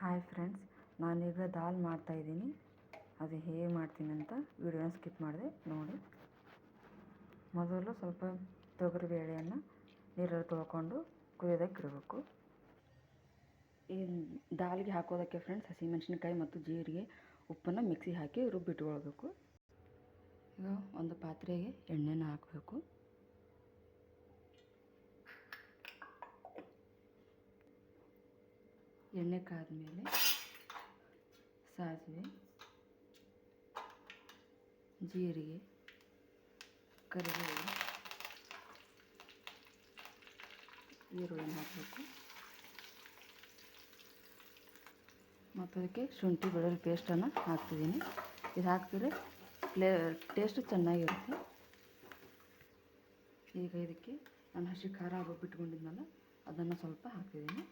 Hi friends ನಾನೀಗ ದಾಲ್ ಮಾಡ್ತಾಯಿದ್ದೀನಿ ಅದು ಹೇಗೆ ಮಾಡ್ತೀನಿ ಅಂತ ವಿಡಿಯೋನ ಸ್ಕಿಪ್ ಮಾಡಿದೆ, ನೋಡಿ. ಮೊದಲು ಸ್ವಲ್ಪ ತೊಗರಿ ಬೇಳೆಯನ್ನು ನೀರಲ್ಲಿ ತೊಳ್ಕೊಂಡು ಕುದಿಯೋದಕ್ಕೆ ಇಡಬೇಕು. ಈ ದಾಲ್ಗೆ ಹಾಕೋದಕ್ಕೆ ಫ್ರೆಂಡ್ಸ್ ಹಸಿಮೆಣಸಿನ್ಕಾಯಿ ಮತ್ತು ಜೀರಿಗೆ ಉಪ್ಪನ್ನು ಮಿಕ್ಸಿ ಹಾಕಿ ರುಬ್ಬಿಟ್ಕೊಳ್ಬೇಕು. ಈಗ ಒಂದು ಪಾತ್ರೆಗೆ ಎಣ್ಣೆನ ಹಾಕಬೇಕು. ಎಣ್ಣೆ ಕಾದ್ಮೇಲೆ ಸಾಸಿವೆ, ಜೀರಿಗೆ, ಕರಿಬೇವು ಈರುಳ್ಳಿ ಹಾಕಬೇಕು. ಮತ್ತು ಅದಕ್ಕೆ ಶುಂಠಿ, ಬೆಳ್ಳುಳ್ಳಿ ಪೇಸ್ಟನ್ನು ಹಾಕ್ತಿದ್ದೀನಿ. ಇದು ಹಾಕಿದ್ರೆ ಪ್ಲೇ, ಟೇಸ್ಟ್ ಚೆನ್ನಾಗಿರುತ್ತೆ. ಈಗ ಇದಕ್ಕೆ ನಾನು ಹಸಿ ಖಾರ ರುಬ್ಬಿಟ್ಕೊಂಡಿದ್ನಲ್ಲ ಅದನ್ನು ಸ್ವಲ್ಪ ಹಾಕ್ತಿದ್ದೀನಿ.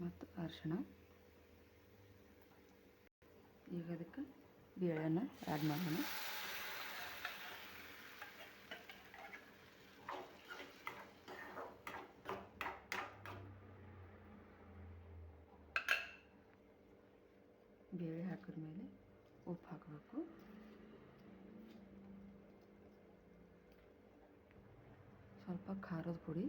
ಮತ್ತು ಅರಿಶಿಣ. ಈಗ ಅದಕ್ಕೆ ಬೇಳೆನ ಆ್ಯಡ್ ಮಾಡೋಣ. ಬೇಳೆ ಹಾಕಿದ್ಮೇಲೆ ಉಪ್ಪು ಹಾಕಬೇಕು. ಸ್ವಲ್ಪ ಖಾರದ ಪುಡಿ.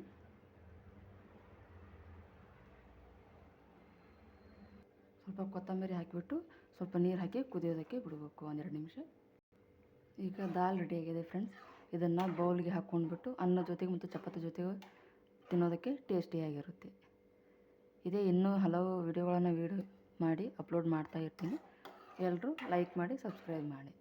ಸ್ವಲ್ಪ ಕೊತ್ತಂಬರಿ ಹಾಕಿಬಿಟ್ಟು ಸ್ವಲ್ಪ ನೀರು ಹಾಕಿ ಕುದಿಯೋದಕ್ಕೆ ಬಿಡಬೇಕು ಒಂದೆರಡು ನಿಮಿಷ. ಈಗ ದಾಲ್ ರೆಡಿಯಾಗಿದೆ ಫ್ರೆಂಡ್ಸ್ ಇದನ್ನು ಬೌಲ್ಗೆ ಹಾಕ್ಕೊಂಡ್ಬಿಟ್ಟು ಅನ್ನ ಜೊತೆಗೆ ಮತ್ತು ಚಪಾತಿ ಜೊತೆಗೆ ತಿನ್ನೋದಕ್ಕೆ ಟೇಸ್ಟಿಯಾಗಿರುತ್ತೆ ಇದೇ ಇನ್ನೂ ಹಲವು ವಿಡಿಯೋಗಳನ್ನು ವೀಡಿಯೋ ಮಾಡಿ ಅಪ್ಲೋಡ್ ಮಾಡ್ತಾ ಇರ್ತೀನಿ. ಎಲ್ಲರೂ ಲೈಕ್ ಮಾಡಿ ಸಬ್ಸ್ಕ್ರೈಬ್ ಮಾಡಿ.